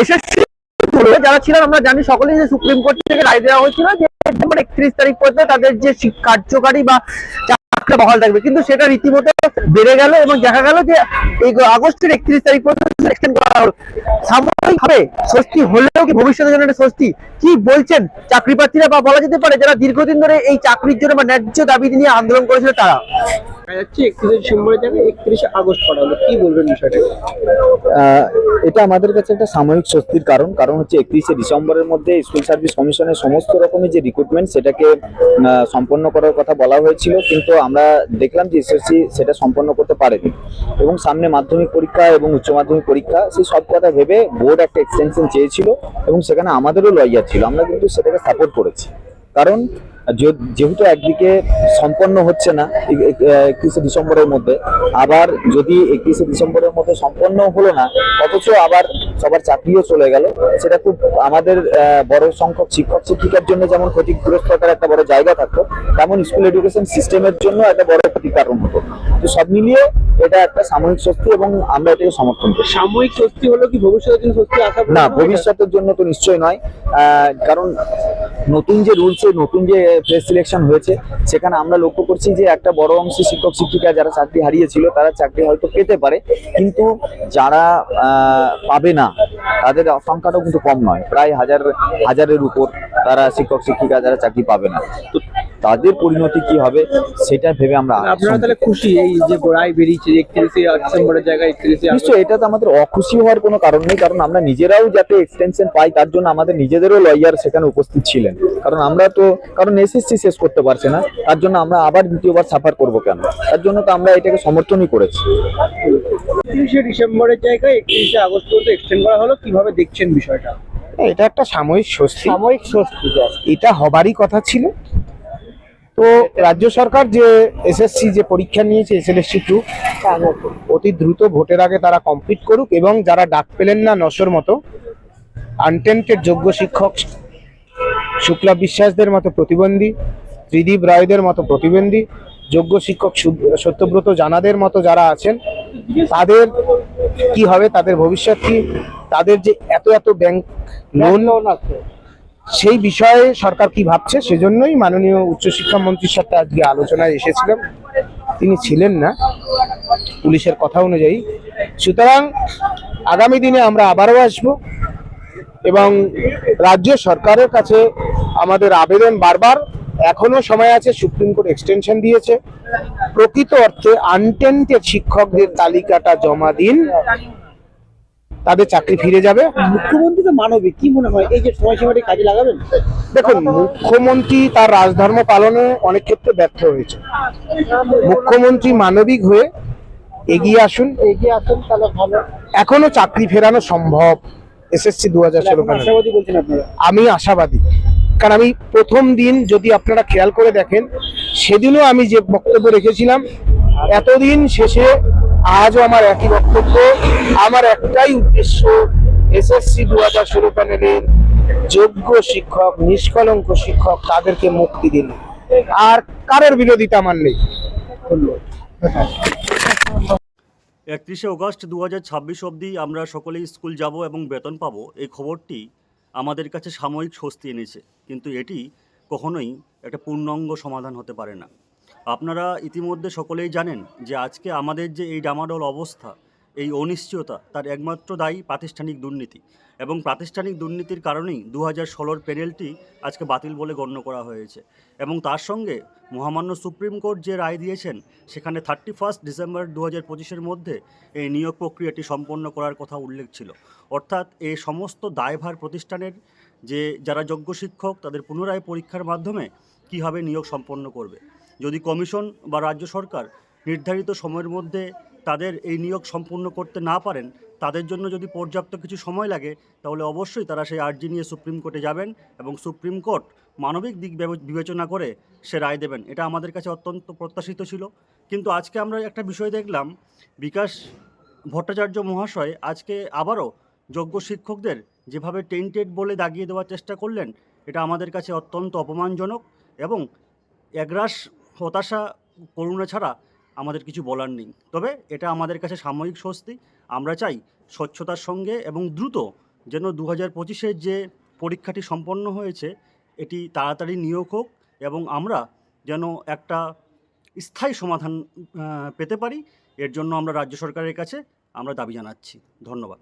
SSC যারা ছিলেন আমরা জানি সকলেই যে সুপ্রিম কোর্ট থেকে রায় দেওয়া হয়েছিল যে ডিসেম্বর একত্রিশ তারিখ পর্যন্ত তাদের যে কার্যকারী বা চাকরি বহাল থাকবে। কিন্তু সেটা রীতিমতো বেড়ে গেল এবং দেখা গেল যে এই আগস্টের একত্রিশ তারিখ পর্যন্ত এক্সটেন্ড করা হলো সাময়িক হবে স্বস্তি হলেও কি ভবিষ্যতের জন্য একটা স্বস্তি? কি বলছেন চাকরি প্রার্থীরা বা বলা যেতে পারে যারা দীর্ঘদিন ধরে এই চাকরির জন্য বা ন্যায্য দাবি নিয়ে আন্দোলন করেছিল তারা? একত্রিশে ডিসেম্বরের জায়গায় একত্রিশে আগস্ট করা হলো। কি বলবেন বিষয়টা? আহ, এটা আমাদের কাছে একটা সাময়িক স্বস্তির কারণ। কারণ হচ্ছে একত্রিশে ডিসেম্বরের মধ্যে স্কুল সার্ভিস কমিশনের সমস্ত রকমের যে রিক্রুটমেন্ট সেটাকে সম্পন্ন করার কথা বলা হয়েছিল। কিন্তু আমরা দেখলাম যে এসএসসি সেটা সম্পন্ন করতে পারেনি। এবং সামনে মাধ্যমিক পরীক্ষা এবং উচ্চ মাধ্যমিক পরীক্ষা, সেই সব কথা ভেবে বোর্ড একটা এক্সটেনশন চেয়েছিল এবং সেখানে আমাদেরও লয়ার ছিল। আমরা কিন্তু সেটাকে সাপোর্ট করেছি। কারণ যেহেতু একদিকে সম্পন্ন হচ্ছে না একত্রিশে ডিসেম্বরের মধ্যে, আবার যদি একত্রিশে ডিসেম্বরের মধ্যে সম্পন্ন হলো না, অথচ আবার সবার চাকরিও চলে গেল। সেটা খুব আমাদের বড় সংখ্যক শিক্ষক শিক্ষিকার জন্য যেমন ক্ষতিগ্রস্ততার একটা বড় জায়গা থাকতো তেমন স্কুল এডুকেশন সিস্টেমের জন্য একটা বড় ক্ষতির কারণ হতো। তো সব মিলিয়ে এটা একটা সাময়িক স্বস্তি এবং আমরা এটাকে সমর্থন করি। সাময়িক স্বস্তি হলো কি ভবিষ্যতের জন্য স্বস্তি আশা না ভবিষ্যতের জন্য তো নিশ্চয়ই নয়। কারণ নতুন যে রুলসে নতুন যে প্রেস সিলেকশন হয়েছে সেখানে আমরা লক্ষ্য করছি যে একটা বড় অংশে শিক্ষক শিক্ষিকা যারা চাকরি হারিয়েছিল তারা চাকরি হয়তো পেতে পারে। কিন্তু যারা পাবে না তাদের সংখ্যাটাও কিন্তু কম নয়। প্রায় হাজার হাজারের উপর তারা শিক্ষক শিক্ষিকা যারা চাকরি পাবে না। তো তাদের পরিণতি কি হবে সেটা ভেবে আমরা আপনারা তাহলে খুশি এই যে রায় বেরিয়েছে একত্রিশে ডিসেম্বরের জায়গায় একত্রিশে নিশ্চয়ই এটা তো আমাদের অখুশি হওয়ার কোনো কারণ নেই কারণ আমরা নিজেরাও যাতে এক্সটেনশন পাই তার জন্য আমাদের নিজেদেরও লয়ার সেখানে উপস্থিত ছিলেন। কারণ আমরা তো কারণ এসএসসি শেষ করতে পারছে না তার জন্য আমরা আবার দ্বিতীয়বার সাফার করব কেন? তার জন্য তো আমরা এটাকে সমর্থনই করেছি। একত্রিশে ডিসেম্বরের জায়গায় একত্রিশে আগস্ট পর্যন্ত এক্সটেন্ড করা হলো। কীভাবে দেখছেন বিষয়টা? এটা একটা সাময়িক স্বস্তি। সাময়িক স্বস্তি এটা হবারই কথা ছিল। তো রাজ্য সরকার যে এসএসসি যে পরীক্ষা নিয়েছে এসএলএসসি টু অতি দ্রুত ভোটের আগে তারা কমপ্লিট করুক এবং যারা ডাক পেলেন না নশোর মতো আনটেন্টেড যোগ্য শিক্ষক শুক্লা বিশ্বাসদের মতো প্রতিবন্ধী ত্রিদীপ রায়দের মতো প্রতিবন্ধী যোগ্য শিক্ষক সত্যব্রত জানাদের মতো যারা আছেন তাদের কি হবে তাদের ভবিষ্যৎ কি তাদের যে এত এত ব্যাংক লোন লোন আছে। সেই বিষয়ে সরকার কি ভাবছে সেজন্যই মাননীয় উচ্চশিক্ষা মন্ত্রীর সাথে আজকে আলোচনায় এসেছিলাম। তিনি ছিলেন না পুলিশের কথা অনুযায়ী। সুতরাং আগামী দিনে আমরা আবারও আসব এবং রাজ্য সরকারের কাছে আমাদের আবেদন বারবার এখনও সময় আছে সুপ্রিম কোর্ট এক্সটেনশন দিয়েছে। প্রকৃত অর্থে আনটেন্টেড শিক্ষকদের তালিকাটা জমা দিন। তাদের চাকরি ফিরে যাবে। মুখ্যমন্ত্রী তো মানবিক কি মনে হয়? এই যে সময়সীমাটি কাজে লাগাবেন? দেখুন মুখ্যমন্ত্রী তার রাজধর্ম পালনে অনেক ক্ষেত্রে ব্যর্থ হয়েছে। মুখ্যমন্ত্রী মানবিক হয়ে এগিয়ে আসুন। এগিয়ে আসুন তাহলে ভালো। এখনও চাকরি ফেরানো সম্ভব। এসএসসি দু হাজার ষোলো আমি আশাবাদী। কারণ আমি প্রথম দিন যদি আপনারা খেয়াল করে দেখেন, সেদিনও আমি যে বক্তব্য রেখেছিলাম, এতদিন শেষে আজও আমার একই বক্তব্য। আমার একটাই উদ্দেশ্য এসএসসি দু হাজার ষোলো প্যানেলের যোগ্য শিক্ষক, নিষ্কলঙ্ক শিক্ষক তাদেরকে মুক্তি দিন। আর কারোর বিরোধিতা আমার নেই। একত্রিশে অগস্ট দু হাজার ছাব্বিশ অবধি আমরা সকলেই স্কুল যাব এবং বেতন পাবো। এই খবরটি আমাদের কাছে সাময়িক স্বস্তি এনেছে, কিন্তু এটি কখনোই একটা পূর্ণাঙ্গ সমাধান হতে পারে না। আপনারা ইতিমধ্যে সকলেই জানেন যে আজকে আমাদের যে এই ডামাডোল অবস্থা এই অনিশ্চয়তা তার একমাত্র দায়ী প্রাতিষ্ঠানিক দুর্নীতি এবং প্রাতিষ্ঠানিক দুর্নীতির কারণেই দু হাজার ষোলোর প্যানেলটি আজকে বাতিল বলে গণ্য করা হয়েছে এবং তার সঙ্গে মহামান্য সুপ্রিম কোর্ট যে রায় দিয়েছেন, সেখানে থার্টি ফার্স্ট ডিসেম্বর দু হাজার পঁচিশের মধ্যে এই নিয়োগ প্রক্রিয়াটি সম্পন্ন করার কথা উল্লেখ ছিল। অর্থাৎ এই সমস্ত দায়ভার প্রতিষ্ঠানের যে যারা যোগ্য শিক্ষক, তাদের পুনরায় পরীক্ষার মাধ্যমে কীভাবে নিয়োগ সম্পন্ন করবে? যদি কমিশন বা রাজ্য সরকার নির্ধারিত সময়ের মধ্যে তাদের এই নিয়োগ সম্পূর্ণ করতে না পারেন, তাদের জন্য যদি পর্যাপ্ত কিছু সময় লাগে, তাহলে অবশ্যই তারা সেই আর্জি নিয়ে সুপ্রিম কোর্টে যাবেন এবং সুপ্রিম কোর্ট মানবিক দিক বিবেচনা করে সে রায় দেবেন। এটা আমাদের কাছে অত্যন্ত প্রত্যাশিত ছিল। কিন্তু আজকে আমরা একটা বিষয় দেখলাম, বিকাশ ভট্টাচার্য মহাশয় আজকে আবারও যোগ্য শিক্ষকদের যেভাবে টেন্টেড বলে দাগিয়ে দেওয়ার চেষ্টা করলেন, এটা আমাদের কাছে অত্যন্ত অপমানজনক এবং একরাশ হতাশা করুণা ছাড়া আমাদের কিছু বলার নেই। তবে এটা আমাদের কাছে সাময়িক স্বস্তি। আমরা চাই স্বচ্ছতার সঙ্গে এবং দ্রুত যেন দু হাজার পঁচিশের যে পরীক্ষাটি সম্পন্ন হয়েছে, এটি তাড়াতাড়ি নিয়োগ হোক এবং আমরা যেন একটা স্থায়ী সমাধান পেতে পারি। এর জন্য আমরা রাজ্য সরকারের কাছে আমরা দাবি জানাচ্ছি। ধন্যবাদ।